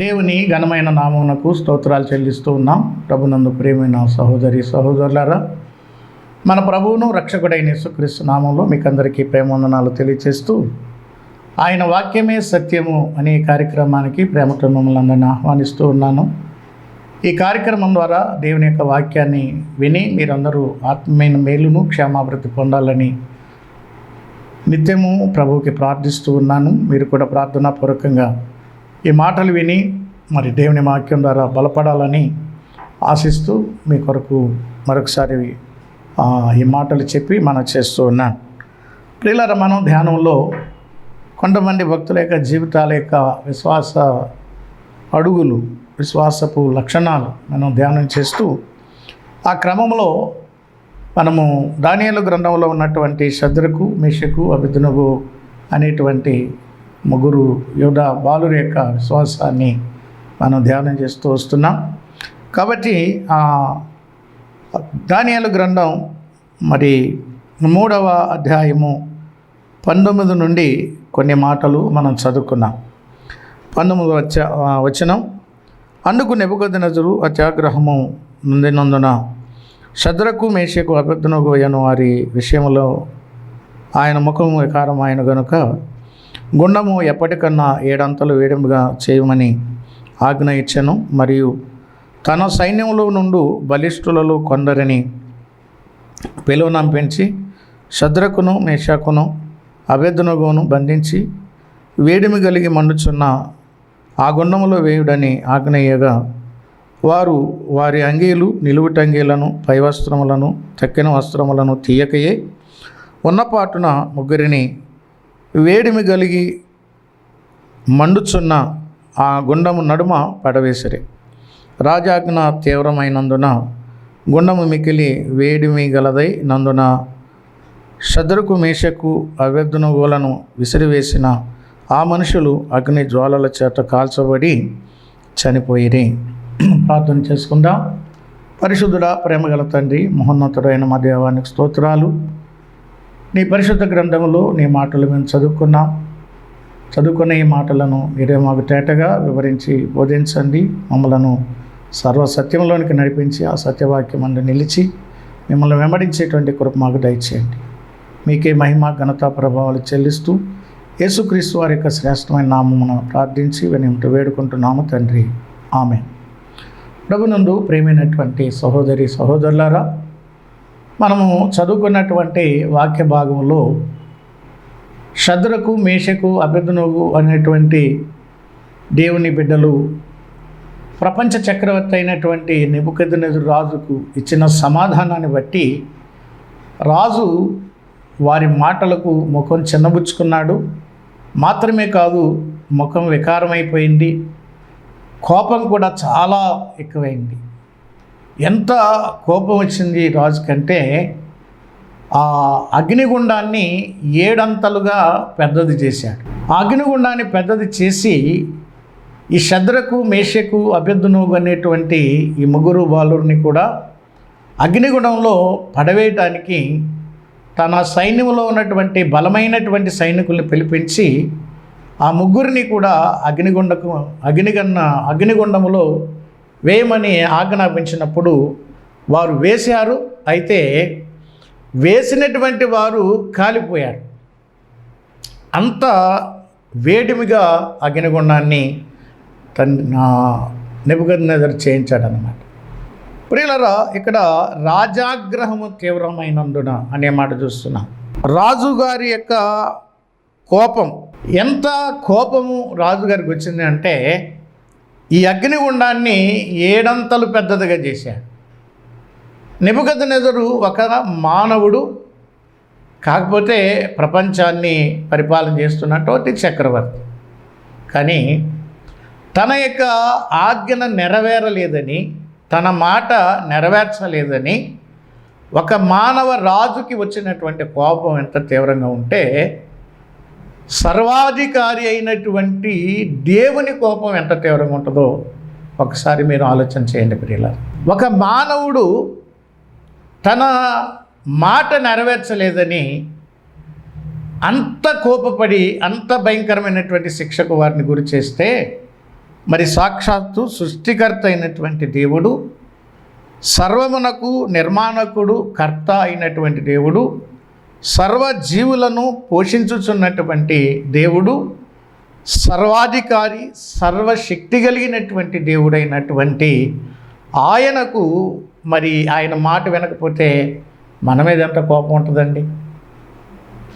దేవుని ఘనమైన నామమునకు స్తోత్రాలు చెల్లిస్తూ ఉన్నాం. ప్రభునందు ప్రేమైన సహోదరి సహోదరులారా మన ప్రభువును రక్షకుడైన యేసుక్రీస్తు నామంలో మీకు అందరికీ ప్రేమవందనాలు తెలియచేస్తూ ఆయన వాక్యమే సత్యము అనే కార్యక్రమానికి ప్రేమతో మిమ్మల్ని అందరిని ఆహ్వానిస్తూ ఉన్నాను. ఈ కార్యక్రమం ద్వారా దేవుని యొక్క వాక్యాన్ని విని మీరందరూ ఆత్మీయమైన మేలును క్షేమాభివృద్ధి పొందాలని నిత్యము ప్రభువుకి ప్రార్థిస్తూ ఉన్నాను. మీరు కూడా ప్రార్థనాపూర్వకంగా ఈ మాటలు విని మరి దేవుని వాక్యం ద్వారా బలపడాలని ఆశిస్తూ మీ కొరకు మరొకసారి ఈ మాటలు చెప్పి మనం చేస్తూ ఉన్నాను ప్రియులర మనం ధ్యానంలో కొంతమంది భక్తుల యొక్క జీవితాల యొక్క విశ్వాస అడుగులు విశ్వాసపు లక్షణాలు మనం ధ్యానం చేస్తూ ఆ క్రమంలో మనము దానియాలు గ్రంథంలో ఉన్నటువంటి శద్రకు మిషకు అభిదునగు అనేటువంటి ముగ్గురు యోధ బాలుర యొక్క విశ్వాసాన్ని మనం ధ్యానం చేస్తూ వస్తున్నాం. కాబట్టి దానియాలు గ్రంథం మరి మూడవ అధ్యాయము పంతొమ్మిది నుండి కొన్ని మాటలు మనం చదువుకున్నాం. పంతొమ్మిది వచ్చ వచనం అందుకు నెబుకద్నజరు అత్యాగ్రహము నుండినందున శద్రకు మేషకు అభ్యర్థనకు అయిన వారి విషయంలో ఆయన ముఖము వికారం ఆయన గనుక గుండము ఎప్పటికన్నా ఏడంతలు వేడముగా చేయమని ఆజ్ఞ ఇచ్చెను మరియు తన సైన్యంలో నుండి బలిష్ఠులలో కొందరిని పిలువనంపించి శద్రకును మేషకును అభ్యర్థనగును బంధించి వేడిమి కలిగి మండుచున్న ఆ గుండంలో వేయుడని ఆగ్నేయగా వారు వారి అంగీలు నిలువుటంగీలను పై వస్త్రములను తక్కిన వస్త్రములను తీయకయే. ఉన్నపాటున ముగ్గురిని వేడిమి కలిగి మండుచున్న ఆ గుండము నడుమ పడవేసిరి. రాజాజ్ఞ తీవ్రమైనందున గుండము మికిలి వేడిమి గలదై నందున శద్రకు మేషకు అవ్యర్థనుగోలను విసిరివేసిన ఆ మనుషులు అగ్ని జ్వాలల చేత కాల్చబడి చనిపోయిరి. ప్రార్థన చేసుకుందాం. పరిశుద్ధుడా ప్రేమగల తండ్రి మహోన్నతుడైన మా దేవానికి స్తోత్రాలు. నీ పరిశుద్ధ గ్రంథంలో నీ మాటలు మేము చదువుకున్నాం. చదువుకున్న ఈ మాటలను మీరే మాకు తేటగా వివరించి బోధించండి. మమ్మలను సర్వ సత్యంలోనికి నడిపించి ఆ సత్యవాక్యం అందు నిలిచి మిమ్మల్ని వెంబడించేటువంటి కృప మాకు దయచేయండి. మీకే మహిమ ఘనత ప్రభావాలు చెల్లిస్తూ యేసుక్రీస్తు వారి యొక్క శ్రేష్టమైన నామమున ప్రార్థించి వినిమిటి వేడుకుంటున్నాము తండ్రి. ఆమె ప్రభునందు ప్రేమైనటువంటి సహోదరి సహోదరులారా మనము చదువుకున్నటువంటి వాక్య భాగంలో శద్రకు మేషకు అభ్యర్థనకు అనేటువంటి దేవుని బిడ్డలు ప్రపంచ చక్రవర్తి అయినటువంటి నెబుకద్నెజరు రాజుకు ఇచ్చిన సమాధానాన్ని బట్టి రాజు వారి మాటలకు ముఖం చిన్నబుచ్చుకున్నాడు. మాత్రమే కాదు ముఖం వికారమైపోయింది. కోపం కూడా చాలా ఎక్కువైంది. ఎంత కోపం వచ్చింది రాజు కంటే ఆ అగ్నిగుండాన్ని ఏడంతలుగా పెద్దది చేశాడు. ఆ అగ్నిగుండాన్ని పెద్దది చేసి ఈ శద్రకు మేషకు అభ్యర్థునుగు అనేటువంటి ఈ ముగ్గురు బాలుడిని కూడా అగ్నిగుండంలో పడవేయటానికి తన సైన్యంలో ఉన్నటువంటి బలమైనటువంటి సైనికుల్ని పిలిపించి ఆ ముగ్గురిని కూడా అగ్నిగుండకు అగ్నిగన్న అగ్నిగుండములో వేయమని ఆజ్ఞాపించినప్పుడు వారు వేశారు అయితే వేసినటువంటి వారు కాలిపోయారు. అంత వేడిమిగా అగ్నిగుండాన్ని తన నెబుకద్నెజర్ చేయించాడనమాట ప్రియులరా ఇక్కడ రాజాగ్రహము తీవ్రమైనందున అనే మాట చూస్తున్నాం. రాజుగారి యొక్క కోపం ఎంత కోపము రాజుగారికి వచ్చింది అంటే ఈ అగ్నిగుండాన్ని ఏడంతలు పెద్దదిగా చేశాడు. నెదురు ఒక మానవుడు కాకపోతే ప్రపంచాన్ని పరిపాలన చేస్తున్నటువంటి చక్రవర్తి. కానీ తన యొక్క ఆజ్ఞన నెరవేరలేదని తన మాట నెరవేర్చలేదని ఒక మానవ రాజుకి వచ్చినటువంటి కోపం ఎంత తీవ్రంగా ఉంటే సర్వాధికారి అయినటువంటి దేవుని కోపం ఎంత తీవ్రంగా ఉంటుందో ఒకసారి మీరు ఆలోచన చేయండి ప్రియుల ఒక మానవుడు తన మాట నెరవేర్చలేదని అంత కోపపడి అంత భయంకరమైనటువంటి శిక్షకు వారిని గురి చేస్తే మరి సాక్షాత్తు సృష్టికర్త అయినటువంటి దేవుడు సర్వమునకు నిర్మాణకుడు కర్త అయినటువంటి దేవుడు సర్వజీవులను పోషించుచున్నటువంటి దేవుడు సర్వాధికారి సర్వశక్తి కలిగినటువంటి దేవుడైనటువంటి ఆయనకు మరి ఆయన మాట వినకపోతే మన మీద ఎంత కోపం ఉంటుందండి?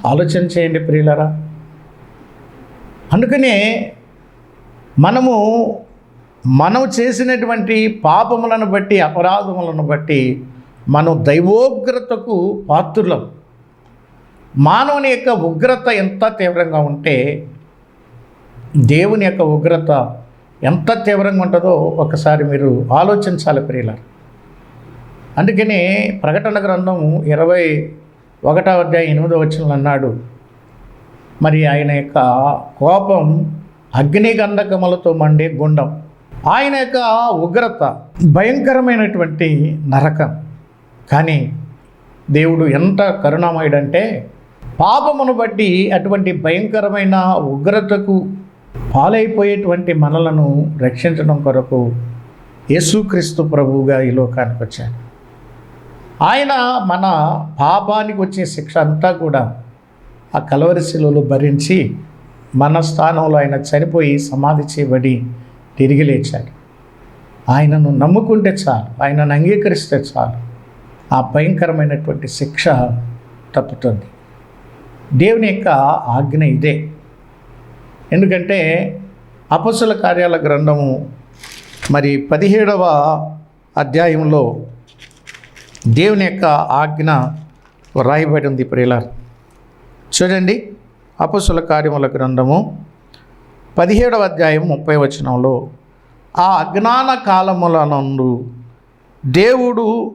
ఆలోచన చేయండి ప్రియులరా. అందుకనే మనము మనం చేసినటువంటి పాపములను బట్టి అపరాధములను బట్టి మనం దైవోగ్రతకు పాత్రులం. మానవుని యొక్క ఉగ్రత ఎంత తీవ్రంగా ఉంటే దేవుని యొక్క ఉగ్రత ఎంత తీవ్రంగా ఉంటుందో ఒకసారి మీరు ఆలోచించాలి ప్రియులారు. అందుకని ప్రకటన గ్రంథం ఇరవై ఒకటో అధ్యాయం ఎనిమిదో వచ్చిన అన్నాడు మరి ఆయన యొక్క కోపం అగ్నిగంధకములతో మండే గుండం ఆయన యొక్క ఉగ్రత భయంకరమైనటువంటి నరకం. కానీ దేవుడు ఎంత కరుణామయుడంటే పాపమును బట్టి అటువంటి భయంకరమైన ఉగ్రతకు పాలైపోయేటువంటి మనలను రక్షించడం కొరకు యేసుక్రీస్తు ప్రభువుగా ఈ లోకానికి వచ్చాడు. ఆయన మన పాపానికి వచ్చే శిక్ష అంతా కూడా ఆ కలవరి భరించి మన స్థానంలో ఆయన చనిపోయి సమాధి చేయబడి తిరిగి లేచాడు. ఆయనను నమ్ముకుంటే చాలు ఆయనను అంగీకరిస్తే చాలు. ఆ భయంకరమైనటువంటి శిక్ష తప్పుతుంది. దేవుని యొక్క ఆజ్ఞ ఇదే. ఎందుకంటే అపసుల కార్యాల గ్రంథము మరి పదిహేడవ అధ్యాయంలో దేవుని యొక్క ఆజ్ఞ రాయబడి ఉంది ప్రియులార్. చూడండి అపసుల కార్యముల గ్రంథము పదిహేడవ అధ్యాయం ముప్పై వచనంలో ఆ అజ్ఞాన కాలముల నందు దేవుడు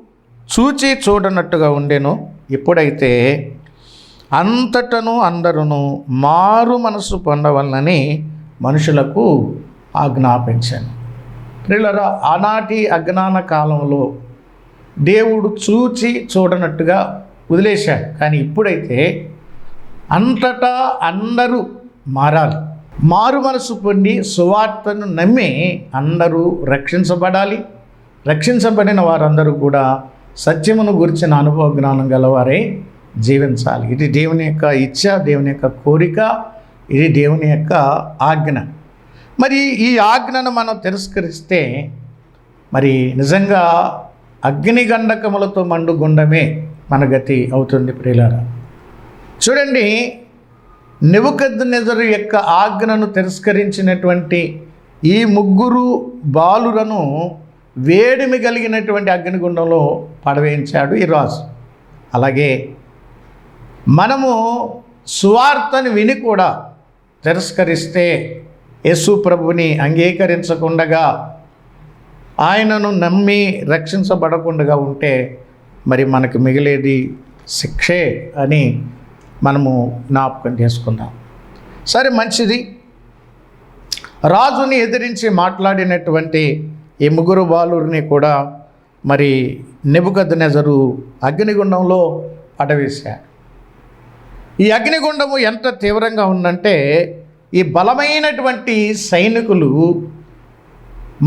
చూచి చూడనట్టుగా ఉండెను. ఎప్పుడైతే అంతటను అందరును మారు మనసు పొందవలనని మనుషులకు ఆజ్ఞాపించాను. ప్రియులరా ఆనాటి అజ్ఞాన కాలంలో దేవుడు చూచి చూడనట్టుగా వదిలేశాడు. కానీ ఇప్పుడైతే అంతటా అందరూ మారాలి. మారు మనసు పొంది సువార్తను నమ్మి అందరూ రక్షించబడాలి. రక్షించబడిన వారందరూ కూడా సత్యమును గురించిన అనుభవ జ్ఞానం గలవారే. జీవించాలి. ఇది దేవుని యొక్క ఇచ్చ దేవుని యొక్క కోరిక ఇది దేవుని యొక్క ఆజ్ఞ. మరి ఈ ఆజ్ఞను మనం తిరస్కరిస్తే మరి నిజంగా అగ్నిగంధకములతో గండకములతో మండుగుండమే మన గతి అవుతుంది ప్రియులారా. చూడండి నివుకద్ నెజరు యొక్క ఆజ్ఞను తిరస్కరించినటువంటి ఈ ముగ్గురు బాలులను వేడిమి కలిగినటువంటి అగ్నిగుండంలో పడవేయించాడు ఈ రాజు. అలాగే మనము సువార్తను విని కూడా తిరస్కరిస్తే యేసు ప్రభుని అంగీకరించకుండగా ఆయనను నమ్మి రక్షించబడకుండా ఉంటే మరి మనకు మిగిలేది శిక్షే అని మనము జ్ఞాపకం చేసుకుందాం. సరే మంచిది. రాజుని ఎదిరించి మాట్లాడినటువంటి ఈ ముగ్గురు బాలురిని కూడా మరి నిబుకద్ నెజరు అగ్నిగుండంలో అటవేశారు ఈ అగ్నిగుండము ఎంత తీవ్రంగా ఉందంటే ఈ బలమైనటువంటి సైనికులు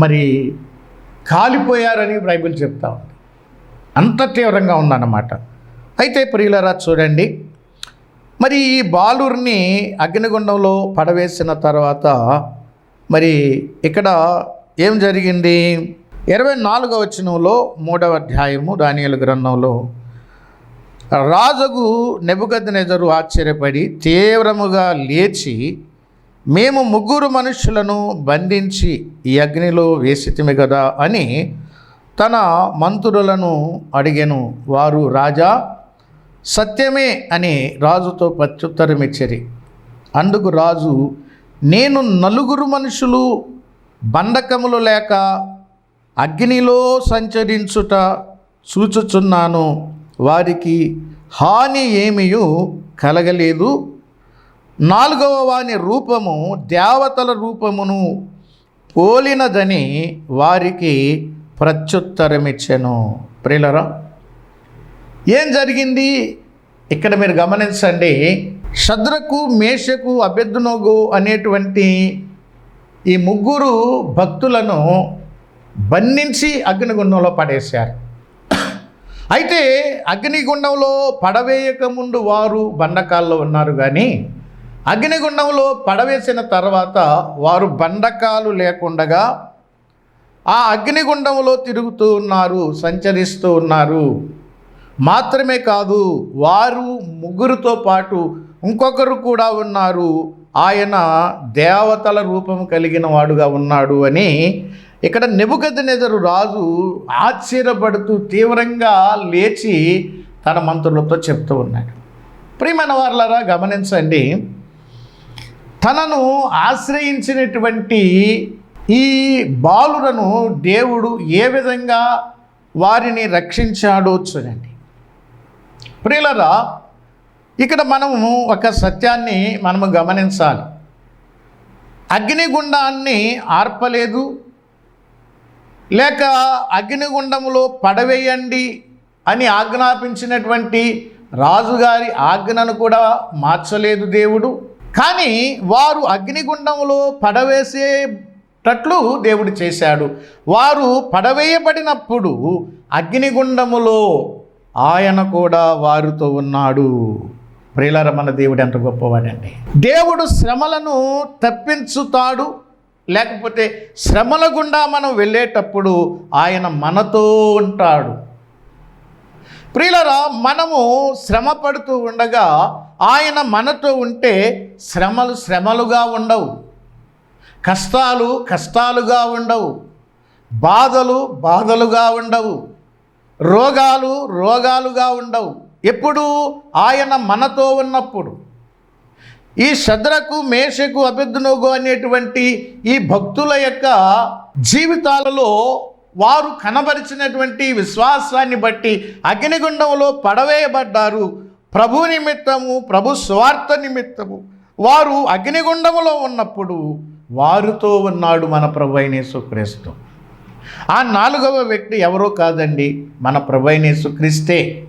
మరి కాలిపోయారని బైబిల్ చెప్తా ఉంది. అంత తీవ్రంగా ఉందన్నమాట. అయితే ప్రియులరా చూడండి. మరి ఈ బాలుర్ని అగ్నిగుండంలో పడవేసిన తర్వాత మరి ఇక్కడ ఏం జరిగింది? ఇరవై నాలుగవ వచనంలో మూడవ అధ్యాయము దానియలు గ్రంథంలో రాజుకు నెబుకద్నెజరు ఆశ్చర్యపడి తీవ్రముగా లేచి మేము ముగ్గురు మనుషులను బంధించి ఈ అగ్నిలో వేసితిమి కదా అని తన మంత్రులను అడిగెను. వారు రాజా సత్యమే అని రాజుతో ప్రత్యుత్తరమిచ్చరి. అందుకు రాజు నేను నలుగురు మనుషులు బంధకములు లేక అగ్నిలో సంచరించుట చూచుచున్నాను. వారికి హాని ఏమీయూ కలగలేదు. నాలుగవ వాని రూపము దేవతల రూపమును పోలినదని వారికి ప్రత్యుత్తరమిచ్చెను. ప్రియులరా ఏం జరిగింది? ఇక్కడ మీరు గమనించండి శద్రకు మేషకు అభ్యర్థునోగు అనేటువంటి ఈ ముగ్గురు భక్తులను బంధించి అగ్నిగుండంలో పడేశారు. అయితే అగ్నిగుండంలో పడవేయక ముందు వారు బండకాల్లో ఉన్నారు కానీ అగ్నిగుండంలో పడవేసిన తర్వాత వారు బండకాలు లేకుండగా ఆ అగ్నిగుండంలో తిరుగుతూ ఉన్నారు సంచరిస్తూ ఉన్నారు. మాత్రమే కాదు వారు ముగ్గురితో పాటు ఇంకొకరు కూడా ఉన్నారు. ఆయన దేవతల రూపం కలిగిన వాడుగా ఉన్నాడు అని ఇక్కడ నెబుకద్నెజరు రాజు ఆశ్చర్యపడుతూ తీవ్రంగా లేచి తన మంత్రులతో చెప్తూ ఉన్నాడు. ప్రియమైన వార్లరా గమనించండి. తనను ఆశ్రయించినటువంటి ఈ బాలులను దేవుడు ఏ విధంగా వారిని రక్షించాడో చూడండి. ప్రియులరా ఇక్కడ మనము ఒక సత్యాన్ని మనము గమనించాలి. అగ్నిగుండాన్ని ఆర్పలేదు లేక అగ్నిగుండములో పడవేయండి అని ఆజ్ఞాపించినటువంటి రాజుగారి ఆజ్ఞను కూడా మార్చలేదు దేవుడు. కానీ వారు అగ్నిగుండములో పడవేసేటట్లు దేవుడు చేశాడు. వారు పడవేయబడినప్పుడు అగ్నిగుండములో ఆయన కూడా వారితో ఉన్నాడు. ప్రియులార మన దేవుడు ఎంత గొప్పవాడండి. దేవుడు శ్రమలను తప్పించుతాడు. లేకపోతే శ్రమల గుండా మనం వెళ్ళేటప్పుడు ఆయన మనతో ఉంటాడు. ప్రియులరా మనము శ్రమ పడుతూ ఉండగా ఆయన మనతో ఉంటే శ్రమలు శ్రమలుగా ఉండవు. కష్టాలు కష్టాలుగా ఉండవు. బాధలు బాధలుగా ఉండవు. రోగాలు రోగాలుగా ఉండవు. ఎప్పుడు ఆయన మనతో ఉన్నప్పుడు. ఈ శద్రకు మేషకు అభ్యర్థునోగు అనేటువంటి ఈ భక్తుల యొక్క జీవితాలలో వారు కనబరిచినటువంటి విశ్వాసాన్ని బట్టి అగ్నిగుండంలో పడవేయబడ్డారు. ప్రభు నిమిత్తము ప్రభు స్వార్థ నిమిత్తము. వారు అగ్నిగుండములో ఉన్నప్పుడు వారితో ఉన్నాడు మన ప్రభు అయినేసుక్రీస్తు ఆ నాలుగవ వ్యక్తి ఎవరో కాదండి మన ప్రభు అయినేసుక్రీస్తే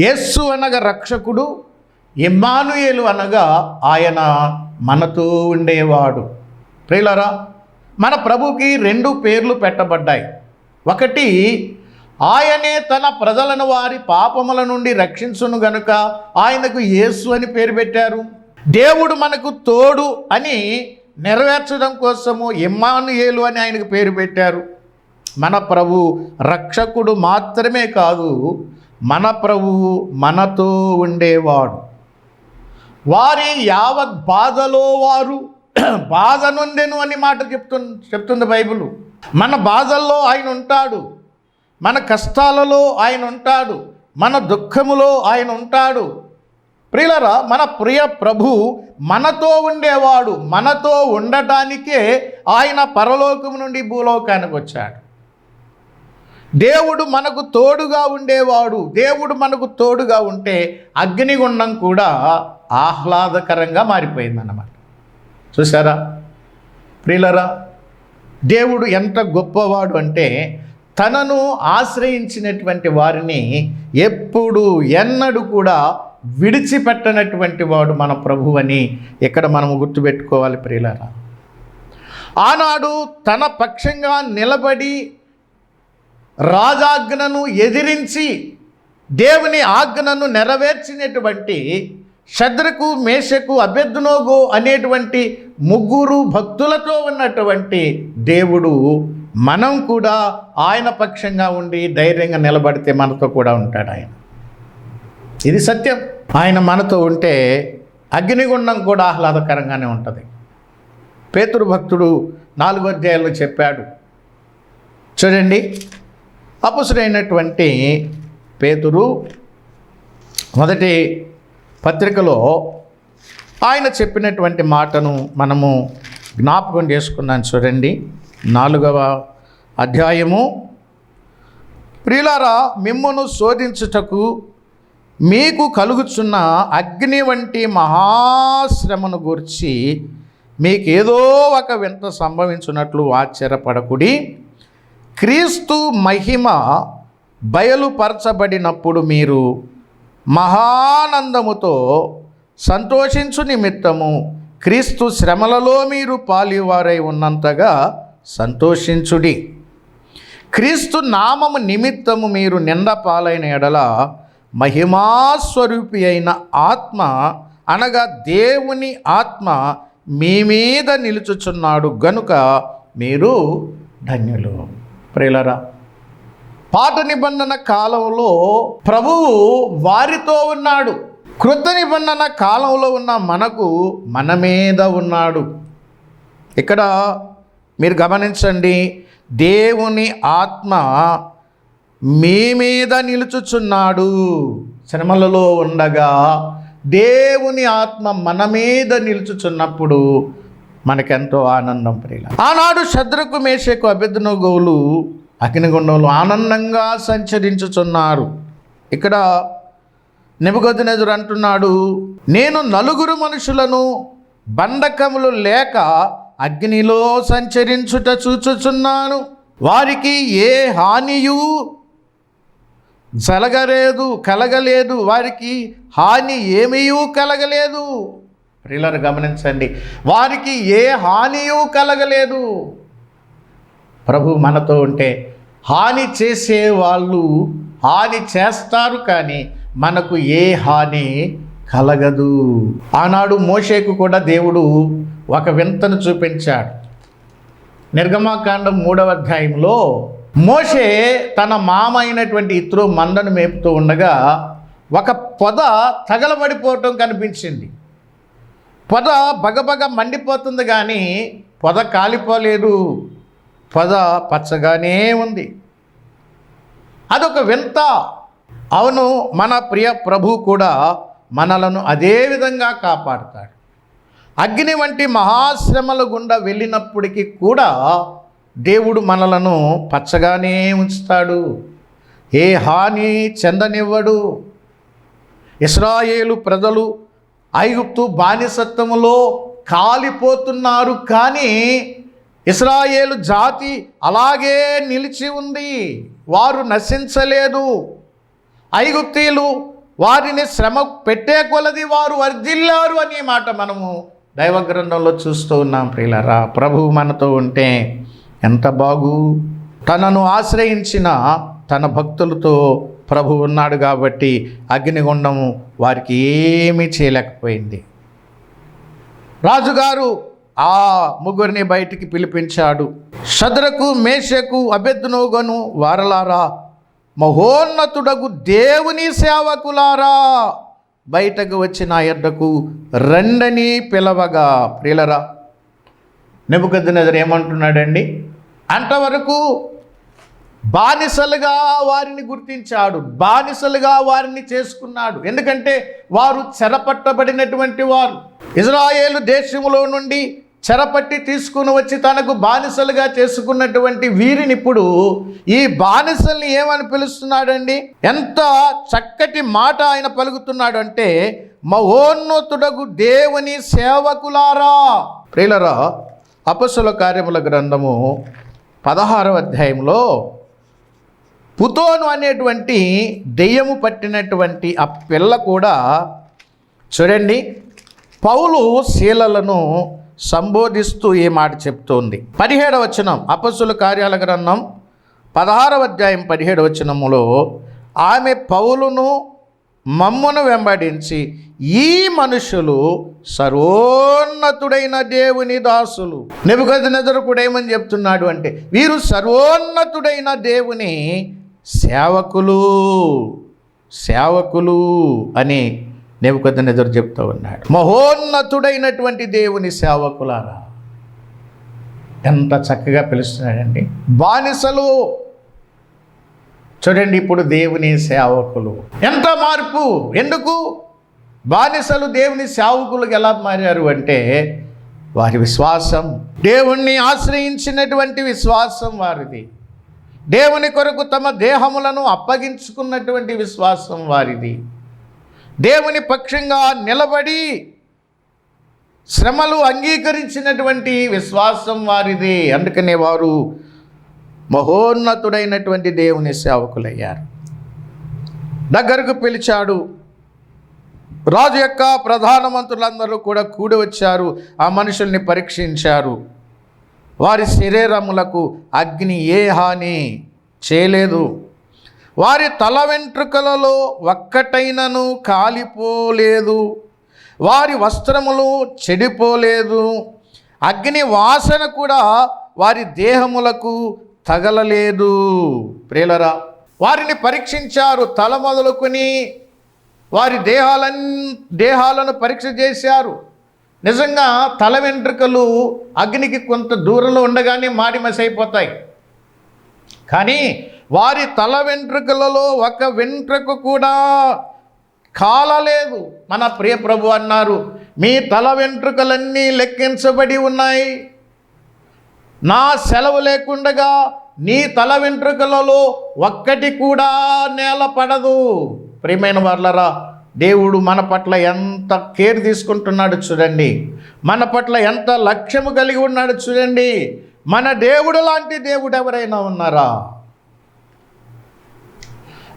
యేస్సు అనగా రక్షకుడు ఇమ్మానుయేలు అనగా ఆయన మనతో ఉండేవాడు. ప్రియులరా మన ప్రభుకి రెండు పేర్లు పెట్టబడ్డాయి. ఒకటి ఆయనే తన ప్రజలను వారి పాపముల నుండి రక్షించును గనుక ఆయనకు యేసు అని పేరు పెట్టారు. దేవుడు మనకు తోడు అని నెరవేర్చడం కోసము ఇమ్మానుయేలు అని ఆయనకు పేరు పెట్టారు. మన ప్రభు రక్షకుడు మాత్రమే కాదు మన ప్రభువు మనతో ఉండేవాడు. వారి యావత్ బాధలో వారు. బాధ నుండెను అని మాట చెప్తు చెప్తుంది బైబిల్. మన బాధల్లో ఆయన ఉంటాడు. మన కష్టాలలో ఆయన ఉంటాడు. మన దుఃఖములో ఆయన ఉంటాడు. ప్రియులరా మన ప్రియ ప్రభు మనతో ఉండేవాడు. మనతో ఉండటానికే ఆయన పరలోకము నుండి భూలోకానికి వచ్చాడు. దేవుడు మనకు తోడుగా ఉండేవాడు. దేవుడు మనకు తోడుగా ఉంటే అగ్నిగుండం కూడా ఆహ్లాదకరంగా మారిపోయిందన్నమాట. చూసారా ప్రియులరా దేవుడు ఎంత గొప్పవాడు అంటే తనను ఆశ్రయించినటువంటి వారిని ఎప్పుడు ఎన్నడు కూడా విడిచిపెట్టనటువంటి వాడు మన ప్రభు అని ఇక్కడ మనం గుర్తుపెట్టుకోవాలి ప్రియులరా. ఆనాడు తన పక్షంగా నిలబడి రాజాజ్ఞను ఎదిరించి దేవుని ఆజ్ఞను నెరవేర్చినటువంటి శద్రకు మేషకు అభ్యర్థునోగో అనేటువంటి ముగ్గురు భక్తులతో ఉన్నటువంటి దేవుడు మనం కూడా ఆయన పక్షంగా ఉండి ధైర్యంగా నిలబడితే మనతో కూడా ఉంటాడు ఆయన. ఇది సత్యం. ఆయన మనతో ఉంటే అగ్నిగుండం కూడా ఆహ్లాదకరంగానే ఉంటుంది. పేతురు భక్తుడు నాలుగో అధ్యాయంలో చెప్పాడు. చూడండి. అపుసుడైనటువంటి పేతురు మొదటి పత్రికలో ఆయన చెప్పినటువంటి మాటను మనము జ్ఞాపకం చేసుకున్నాను చూడండి. నాలుగవ అధ్యాయము. ప్రియులారా మిమ్మను శోధించుటకు మీకు కలుగుచున్న అగ్ని వంటి మహాశ్రమను గూర్చి మీకేదో ఒక వింత సంభవించున్నట్లు ఆశ్చర్యపడకుడి. క్రీస్తు మహిమ బయలుపరచబడినప్పుడు మీరు మహానందముతో సంతోషించు నిమిత్తము. క్రీస్తు శ్రమలలో మీరు పాలివారై ఉన్నంతగా సంతోషించుడి. క్రీస్తు నామము నిమిత్తము మీరు నింద పాలైన ఎడల మహిమాస్వరూపి అయిన ఆత్మ అనగా దేవుని ఆత్మ మీ మీద నిలుచుచున్నాడు గనుక మీరు ధన్యులు. ప్రేలరా పాత నిబంధన కాలంలో ప్రభువు వారితో ఉన్నాడు. కృత నిబంధన కాలంలో ఉన్న మనకు మన మీద ఉన్నాడు. ఇక్కడ మీరు గమనించండి దేవుని ఆత్మ మీ మీద నిలుచుచున్నాడు. శ్రమలలో ఉండగా దేవుని ఆత్మ మన మీద నిలుచుచున్నప్పుడు మనకెంతో ఆనందం ప్రియుల ఆనాడు శద్రకు మేషకు అభిద్నగోలు అగ్నిగుండంలో ఆనందంగా సంచరించుచున్నారు. ఇక్కడ నెబుగొద్దునెదురు అంటున్నాడు నేను నలుగురు మనుషులను బండకములు లేక అగ్నిలో సంచరించుట చూచుచున్నాను. వారికి ఏ హానియు జలగలేదు కలగలేదు. వారికి హాని ఏమీయూ కలగలేదు. ప్రిల్లర్ గమనించండి వారికి ఏ హానియూ కలగలేదు. ప్రభు మనతో ఉంటే హాని చేసే వాళ్ళు హాని చేస్తారు కానీ మనకు ఏ హాని కలగదు. ఆనాడు మోషేకు కూడా దేవుడు ఒక వింతను చూపించాడు. నిర్గమాకాండం మూడవ అధ్యాయంలో మోషే తన మామ అయినటువంటి ఇతరు మందను మేపుతూ ఉండగా ఒక పొద తగలబడిపోవటం కనిపించింది. పొద బగబగ మండిపోతుంది కానీ పొద కాలిపోలేదు. పొద పచ్చగానే ఉంది. అదొక వింత. అవును మన ప్రియ ప్రభు కూడా మనలను అదే విధంగా కాపాడుతాడు. అగ్ని వంటి మహాశ్రమల గుండా వెళ్ళినప్పటికీ కూడా దేవుడు మనలను పచ్చగానే ఉంచుతాడు. ఏ హాని చెందనివ్వడు. ఇస్రాయేలు ప్రజలు ఐగుప్తు బానిసత్వములో కాలిపోతున్నారు కానీ ఇస్రాయేలు జాతి అలాగే నిలిచి ఉంది. వారు నశించలేదు. ఐగుప్తీలు వారిని శ్రమ పెట్టే కొలది వారు వర్ధిల్లారు అనే మాట మనము దైవ గ్రంథంలో చూస్తూ ఉన్నాం ప్రియులరా. ప్రభువు మనతో ఉంటే ఎంత బాగు. తనను ఆశ్రయించిన తన భక్తులతో ప్రభు ఉన్నాడు కాబట్టి అగ్నిగుండము వారికి ఏమీ చేయలేకపోయింది. రాజుగారు ఆ ముగ్గురిని బయటికి పిలిపించాడు. శద్రకు మేషకు అభ్యర్థునుగను వారలారా మహోన్నతుడగు దేవుని సేవకులారా బయటకు వచ్చిన ఎడ్డకు రెండని పిలవగా. ప్రియులరా నెబుకద్దునెదరు ఏమంటున్నాడండి? అంతవరకు బానిసలుగా వారిని గుర్తించాడు బానిసలుగా వారిని చేసుకున్నాడు. ఎందుకంటే వారు చెరపట్టబడినటువంటి వారు. ఇజ్రాయేలు దేశంలో నుండి చెరపట్టి తీసుకుని వచ్చి తనకు బానిసలుగా చేసుకున్నటువంటి వీరిని ఇప్పుడు ఈ బానిసల్ని ఏమని పిలుస్తున్నాడండి? ఎంత చక్కటి మాట ఆయన పలుకుతున్నాడు అంటే మహోన్నతుడగు దేవుని సేవకులారా. ప్రియులరా అపసుల కార్యముల గ్రంథము పదహారవ అధ్యాయంలో పుతోను అనేటువంటి దెయ్యము పట్టినటువంటి ఆ పిల్ల కూడా చూడండి పౌలు శీలలను సంబోధిస్తూ ఈ మాట చెప్తోంది. పదిహేడవ వచనం అపస్సుల కార్యాల గ్రంథం పదహారవ అధ్యాయం పదిహేడు వచనములో ఆమె పౌలును మమ్మును వెంబడించి ఈ మనుషులు సర్వోన్నతుడైన దేవుని దాసులు. నిపుగతి కూడా ఏమని చెప్తున్నాడు అంటే వీరు సర్వోన్నతుడైన దేవుని సేవకులు సేవకులు అని నెబుకద్నెజరు చెప్తూ ఉన్నాడు. మహోన్నతుడైనటువంటి దేవుని సేవకులారా ఎంత చక్కగా పిలుస్తున్నాడండి. బానిసలు చూడండి ఇప్పుడు దేవుని సేవకులు. ఎంత మార్పు ఎందుకు? బానిసలు దేవుని సేవకులకు ఎలా మారారు అంటే వారి విశ్వాసం. దేవుణ్ణి ఆశ్రయించినటువంటి విశ్వాసం వారిది. దేవుని కొరకు తమ దేహములను అప్పగించుకున్నటువంటి విశ్వాసం వారిది. దేవుని పక్షంగా నిలబడి శ్రమలు అంగీకరించినటువంటి విశ్వాసం వారిది. అందుకనే వారు మహోన్నతుడైనటువంటి దేవుని సేవకులయ్యారు. దగ్గరకు పిలిచాడు. రాజు యొక్క ప్రధానమంత్రులందరూ కూడా కూడి వచ్చారు. ఆ మనుషుల్ని పరీక్షించారు. వారి శరీరములకు అగ్ని ఏ హాని చేయలేదు. వారి తల వెంట్రుకలలో ఒక్కటైనను కాలిపోలేదు. వారి వస్త్రములు చెడిపోలేదు. అగ్ని వాసన కూడా వారి దేహములకు తగలలేదు. ప్రేలరా వారిని పరీక్షించారు తల మొదలుకొని వారి దేహాలన్ దేహాలను పరీక్ష చేశారు. నిజంగా తల వెంట్రుకలు అగ్నికి కొంత దూరంలో ఉండగానే మాడిమసైపోతాయి కానీ వారి తల వెంట్రుకలలో ఒక వెంట్రుకు కూడా కాలలేదు. మన ప్రియ ప్రభు అన్నారు మీ తల వెంట్రుకలన్నీ లెక్కించబడి ఉన్నాయి. నా సెలవు లేకుండగా నీ తల వెంట్రుకలలో ఒక్కటి కూడా నేల పడదు. ప్రియమైన వాళ్ళరా దేవుడు మన పట్ల ఎంత కేర్ తీసుకుంటున్నాడు చూడండి. మన పట్ల ఎంత లక్ష్యము కలిగి ఉన్నాడు చూడండి. మన దేవుడు లాంటి దేవుడు ఎవరైనా ఉన్నారా?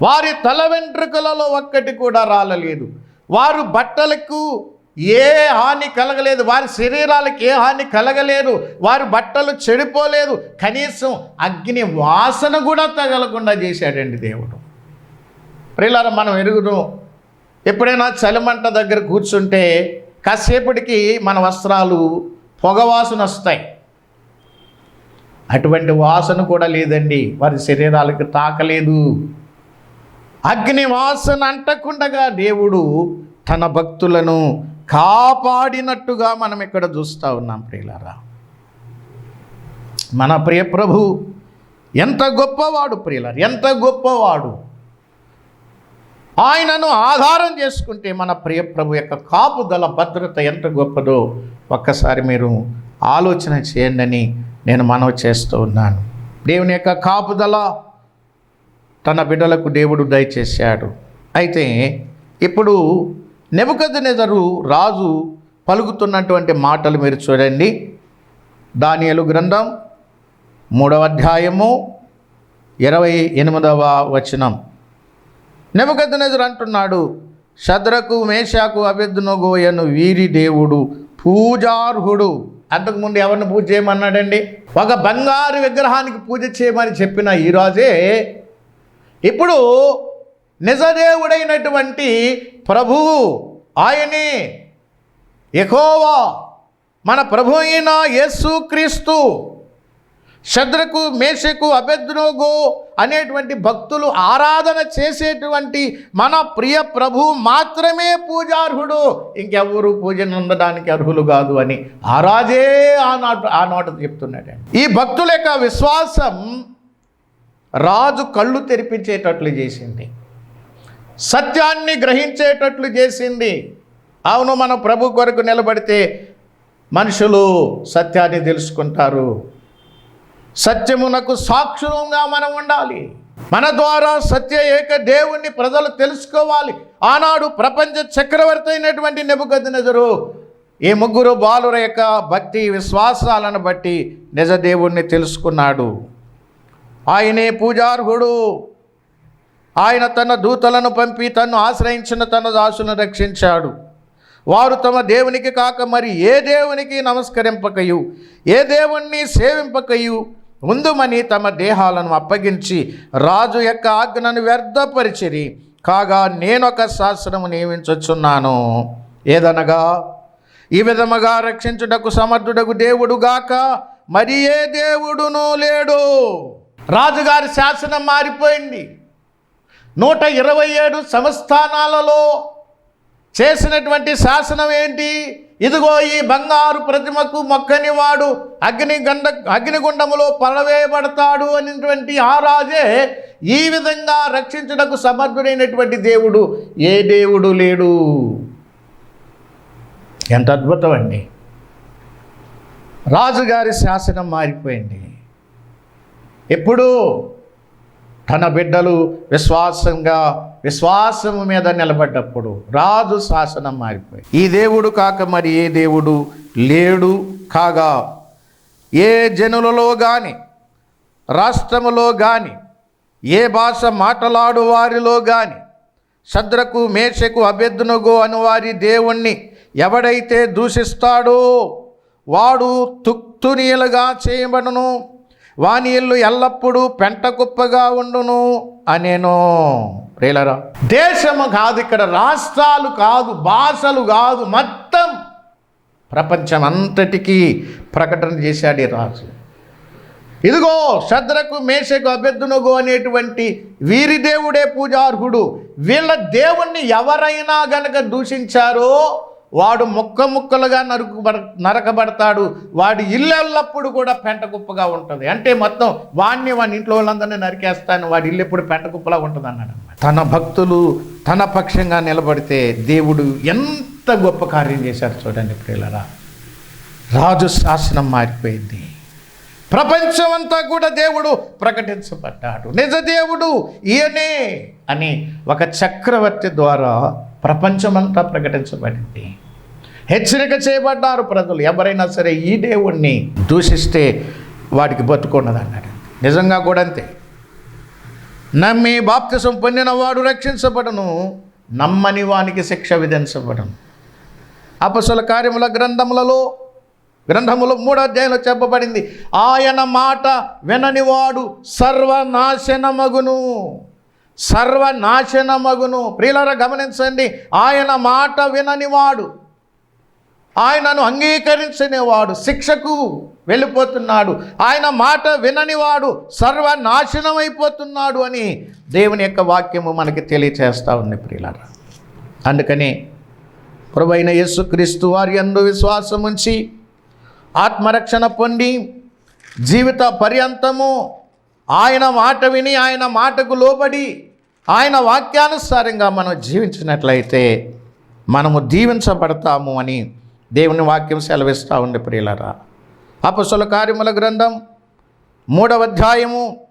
వారి తల వెంట్రుకలలో ఒక్కటి కూడా రాలలేదు. వారు బట్టలకు ఏ హాని కలగలేదు. వారి శరీరాలకు ఏ హాని కలగలేదు. వారి బట్టలు చెడిపోలేదు. కనీసం అగ్ని వాసన కూడా తగలకుండా చేశాడండి దేవుడు. ప్రియులారా మనం ఎరుగుదాం. ఎప్పుడైనా చలిమంట దగ్గర కూర్చుంటే కాసేపటికి మన వస్త్రాలు పొగవాసన వస్తాయి. అటువంటి వాసన కూడా లేదండి. వారి శరీరాలకు తాకలేదు. అగ్నివాసన అంటకుండగా దేవుడు తన భక్తులను కాపాడినట్టుగా మనం ఇక్కడ చూస్తూ ఉన్నాం ప్రియులారా. మన ప్రియ ప్రభు ఎంత గొప్పవాడు ప్రియులారు ఎంత గొప్పవాడు. ఆయనను ఆధారం చేసుకుంటే మన ప్రియ ప్రభు యొక్క కాపుదల భద్రత ఎంత గొప్పదో ఒక్కసారి మీరు ఆలోచన చేయండి అని నేను మనవి చేస్తూ ఉన్నాను. దేవుని యొక్క కాపుదల తన బిడ్డలకు దేవుడు దయచేశాడు. అయితే ఇప్పుడు నెబుకద్నెజరు రాజు పలుకుతున్నటువంటి మాటలు మీరు చూడండి. దానియలు గ్రంథం మూడవ అధ్యాయము ఇరవై ఎనిమిదవ వచనం. నెబుకద్నెజరు అంటున్నాడు శద్రకు మేషాకు అభ్యర్థునగోయను వీరి దేవుడు పూజార్హుడు. అంతకుముందు ఎవరిని పూజ చేయమన్నాడండి? ఒక బంగారు విగ్రహానికి పూజ చేయమని చెప్పిన ఈరాజే ఇప్పుడు నిజదేవుడైనటువంటి ప్రభువు ఆయనే ఎకోవా మన ప్రభు అయిన యేసుక్రీస్తు శద్రకు మేషకు అభెద్రోగు అనేటువంటి భక్తులు ఆరాధన చేసేటువంటి మన ప్రియ ప్రభు మాత్రమే పూజార్హుడు. ఇంకెవ్వరు పూజను ఉండడానికి అర్హులు కాదు అని. ఆ రాజే ఆనాడు ఆనాట చెప్తున్నాడు ఈ భక్తుల యొక్క విశ్వాసం రాజు కళ్ళు తెరిపించేటట్లు చేసింది. సత్యాన్ని గ్రహించేటట్లు చేసింది. అవును మన ప్రభు కొరకు నిలబడితే మనుషులు సత్యాన్ని తెలుసుకుంటారు. సత్యమునకు సాక్షులంగా మనం ఉండాలి. మన ద్వారా సత్య ఏక దేవుణ్ణి ప్రజలు తెలుసుకోవాలి. ఆనాడు ప్రపంచ చక్రవర్తి అయినటువంటి నెబుకద్నెజరు ఈ ముగ్గురు బాలుర యొక్క భక్తి విశ్వాసాలను బట్టి నిజ దేవుణ్ణి తెలుసుకున్నాడు. ఆయనే పూజార్హుడు. ఆయన తన దూతలను పంపి తన్ను ఆశ్రయించిన తన దాసును రక్షించాడు. వారు తమ దేవునికి కాక మరి ఏ దేవునికి నమస్కరింపకయు? ఏ దేవుణ్ణి సేవింపకయు? ఉందుమని తమ దేహాలను అప్పగించి రాజు యొక్క ఆజ్ఞను వ్యర్థపరిచిరి. కాగా నేనొక శాస్త్రము నియమించుచున్నాను ఏదనగా? ఈ విధముగా రక్షించుటకు సమర్థుడకు దేవుడుగాక మరి ఏ దేవుడునూ లేడు. రాజుగారి శాసనం మారిపోయింది. నూట ఇరవై ఏడు సంస్థానాలలో చేసినటువంటి శాసనం ఏంటి? ఇదిగో ఈ బంగారు ప్రతిమకు మొక్కని వాడు అగ్ని అగ్నిగుండములో పడవేయబడతాడు అనేటువంటి ఆ రాజే ఈ విధంగా రక్షించుటకు సమర్థుడైనటువంటి దేవుడు. ఏ దేవుడు లేడు? ఎంత అద్భుతం అండి. రాజుగారి శాసనం మారిపోయింది. ఎప్పుడు తన బిడ్డలు విశ్వాసంగా విశ్వాసము మీద నిలబడ్డప్పుడు రాజు శాసనం మారిపోయి ఈ దేవుడు కాక మరి ఏ దేవుడు లేడు కాగా? ఏ జనులలో కానీ రాష్ట్రములో కానీ ఏ భాష మాట్లాడు వారిలో కానీ శద్రకు మేషకు అభ్యర్థునగో అని వారి దేవుణ్ణి ఎవడైతే దూషిస్తాడో వాడు తుక్తునీలుగా చేయబడును. వాని ఇల్లు ఎల్లప్పుడూ పెంట కుప్పగా ఉండును అనేను. రేలరా దేశము కాదు ఇక్కడ రాష్ట్రాలు కాదు భాషలు కాదు మొత్తం ప్రపంచం అంతటికీ ప్రకటన చేశాడు ఈ రాజు. ఇదిగో శద్రకు మేషకు అభ్యర్థునగు అనేటువంటి వీరి దేవుడే పూజార్హుడు. వీళ్ళ దేవుణ్ణి ఎవరైనా గనక దూషించారో వాడు ముక్క ముక్కలుగా నరుకు నరకబడతాడు. వాడి ఇల్లెల్లప్పుడు కూడా పెంట కుప్పగా ఉంటుంది. అంటే మొత్తం వాడిని వాని ఇంట్లో వాళ్ళందరినీ నరికేస్తాను. వాడి ఇల్లు ఎప్పుడు పెంటకుప్పలా ఉంటుంది అన్నాడు తన భక్తులు తన పక్షంగా నిలబడితే దేవుడు ఎంత గొప్ప కార్యం చేశారు చూడండి ప్రియులరా. రాజు శాసనం మారిపోయింది. ప్రపంచం అంతా కూడా దేవుడు ప్రకటించబడ్డాడు. నిజ దేవుడు ఈయనే అని ఒక చక్రవర్తి ద్వారా ప్రపంచమంతా ప్రకటించబడింది. హెచ్చరిక చేయబడ్డారు ప్రజలు. ఎవరైనా సరే ఈ దేవుణ్ణి దూషిస్తే వాడికి బతుకున్నది అన్నాడు నిజంగా కూడా అంతే. నమ్మి బాప్తిసం పొందిన వాడు రక్షించబడను. నమ్మని వానికి శిక్ష విధించబడను. అపసల కార్యముల గ్రంథములలో గ్రంథములో మూడో అధ్యాయంలో చెప్పబడింది. ఆయన మాట విననివాడు సర్వనాశనమగును. సర్వనాశనమగును. ప్రియులర గమనించండి ఆయన మాట విననివాడు ఆయనను అంగీకరించనివాడు శిక్షకు వెళ్ళిపోతున్నాడు. ఆయన మాట విననివాడు సర్వనాశనమైపోతున్నాడు అని దేవుని యొక్క వాక్యము మనకి తెలియచేస్తూ ఉంది ప్రియులరా. అందుకని ప్రభైన యేసుక్రీస్తు వారి అందు విశ్వాసం ఉంచి ఆత్మరక్షణ పొంది జీవిత పర్యంతము ఆయన మాట విని ఆయన మాటకు లోబడి ఆయన వాక్యానుసారంగా మనం జీవించినట్లయితే మనము దీవించబడతాము అని దేవుని వాక్యం సెలవిస్తూ ఉంది ప్రియులరా. అపసుల కార్యముల గ్రంథం మూడవ అధ్యాయము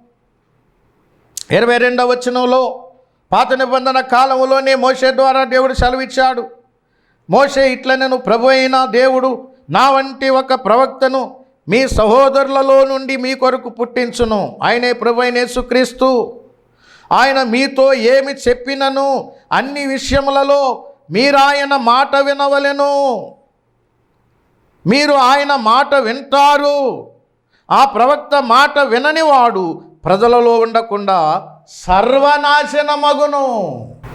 ఇరవై రెండవ వచనంలో పాత నిబంధన కాలంలోనే మోసే ద్వారా దేవుడు సెలవిచ్చాడు. మోసే ఇట్లనను ప్రభు అయిన దేవుడు నా వంటి ఒక ప్రవక్తను మీ సహోదరులలో నుండి మీ కొరకు పుట్టించును. ఆయనే ప్రభు అయిన యేసుక్రీస్తు. ఆయన మీతో ఏమి చెప్పినను? అన్ని విషయములలో మీరు ఆయన మాట వినవలెను. మీరు ఆయన మాట వింటారు. ఆ ప్రవక్త మాట విననివాడు ప్రజలలో ఉండకుండా సర్వనాశనమగును.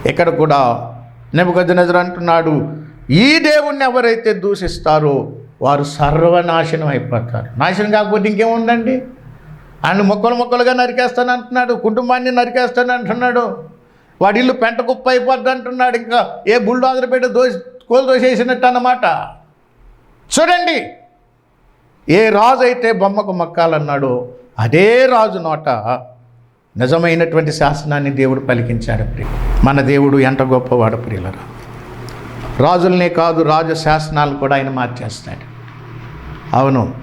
ఇక్కడ కూడా నెబుగద్దనజరు అంటున్నాడు ఈ దేవుణ్ణి ఎవరైతే దూషిస్తారో వారు సర్వనాశనం అయిపోతారు. నాశనం కాకపోతే ఇంకేముందండి? ఆయన మొక్కలు మొక్కలుగా నరికేస్తాను అంటున్నాడు కుటుంబాన్ని నరికేస్తాను అంటున్నాడు. వాడి ఇల్లు పెంట కుప్ప అయిపోద్ది అంటున్నాడు ఇంకా. ఏ బుల్డోజర్ పెట్టి దోసి కోలు దోసేసినట్టు అన్నమాట. చూడండి. ఏ రాజు అయితే బొమ్మకు మొక్కాలన్నాడో అదే రాజు నోట నిజమైనటువంటి శాసనాన్ని దేవుడు పలికించాడు ప్రియ. మన దేవుడు ఎంత గొప్పవాడు ప్రియులరా. రాజులనే కాదు రాజు శాసనాలు కూడా ఆయన మార్చేస్తాడు. అవును.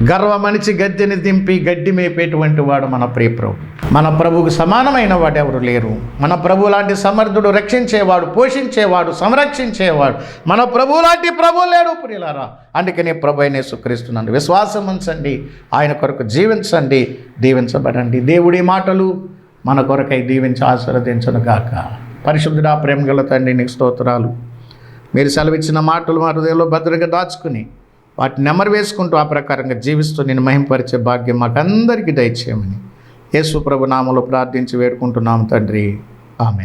గర్వమనిచి గద్దెని దింపి గడ్డి మేపేటువంటి వాడు మన ప్రియప్రభు మన ప్రభువుకు సమానమైన వాడు ఎవరు లేరు. మన ప్రభు లాంటి సమర్థుడు రక్షించేవాడు పోషించేవాడు సంరక్షించేవాడు. మన ప్రభు లాంటి ప్రభు లేడు ప్రియులారా. అందుకని ప్రభు అయినే సుక్రీస్తున్నాను విశ్వాసం ఉంచండి. ఆయన కొరకు జీవించండి దీవించబడండి. దేవుడి మాటలు మన కొరకై దీవించి ఆశీర్వదించను గాక. పరిశుద్ధుడా ప్రేమ గల తండ్రి నీకు స్తోత్రాలు. మీరు సెలవిచ్చిన మాటలు మా హృదయంలో భద్రంగా దాచుకుని వాటిని నెమరు వేసుకుంటూ ఆ ప్రకారంగా జీవిస్తూ నేను మహింపరిచే భాగ్యం మాకందరికీ దయచేయమని. యేసు ప్రభు నామలో ప్రార్థించి వేడుకుంటున్నాము తండ్రి. ఆమె